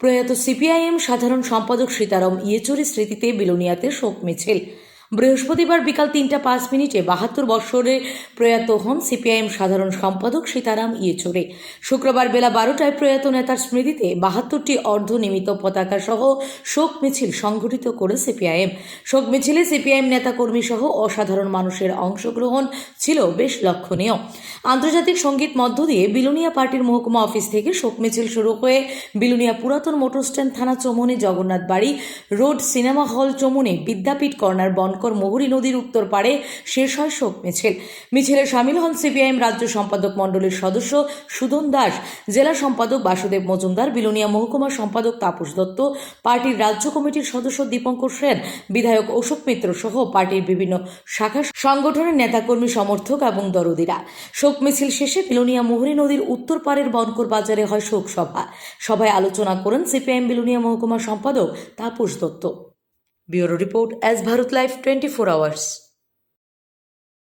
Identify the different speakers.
Speaker 1: প্রয়াত সিপিআইএম সাধারণ সম্পাদক সীতারাম ইয়েচুরি স্মৃতিতে বিলোনিয়াতে শোক মিছিল। বৃহস্পতিবার বিকাল তিনটা পাঁচ মিনিটে বাহাত্তর বৎসরে প্রয়াত হন সিপিআইএম সাধারণ সম্পাদক সীতারাম ইয়েচুরি। শুক্রবার বেলা বারোটায় প্রয়াত নেতার স্মৃতিতে বাহাত্তরটি অর্ধনিমিত পতাকা সহ শোক মিছিল সংঘটিত করে সিপিআইএম। শোক মিছিলে সিপিআইএম নেতাকর্মী সহ অসাধারণ মানুষের অংশগ্রহণ ছিল বেশ লক্ষণীয়। আন্তর্জাতিক সংগীত মধ্য দিয়ে বিলুনিয়া পার্টির মহকুমা অফিস থেকে শোক মিছিল শুরু হয়ে বিলুনিয়া পুরাতন মোটর স্ট্যান্ড থানা চমুনি জগন্নাথ বাড়ি রোড সিনেমা হল চমুনি বিদ্যাপীঠ কর্নার বনকর মহুরী নদীর উত্তর পাড়ে শেষ হয় শোক মিছিল। মিছিলে সামিল হন সিপিআইএম রাজ্য সম্পাদক মণ্ডলীর সদস্য সুদন দাস, জেলা সম্পাদক বাসুদেব মজুমদার, বিলুনিয়া মহকুমা সম্পাদক তাপস দত্ত, পার্টির রাজ্য কমিটির সদস্য দীপঙ্কর সেন, বিধায়ক অশোক মিত্র সহ পার্টির বিভিন্ন শাখা সংগঠনের নেতাকর্মী সমর্থক এবং দরদিরা। শোক মিছিল শেষে বিলুনিয়া মোহরী নদীর উত্তর পাড়ের বনকর বাজারে হয় শোক সভা। সভায় আলোচনা করেন সিপিআইএম বিলুনিয়া মহকুমা সম্পাদক Tapas Dutta. bureau report as Bharat life twenty four hours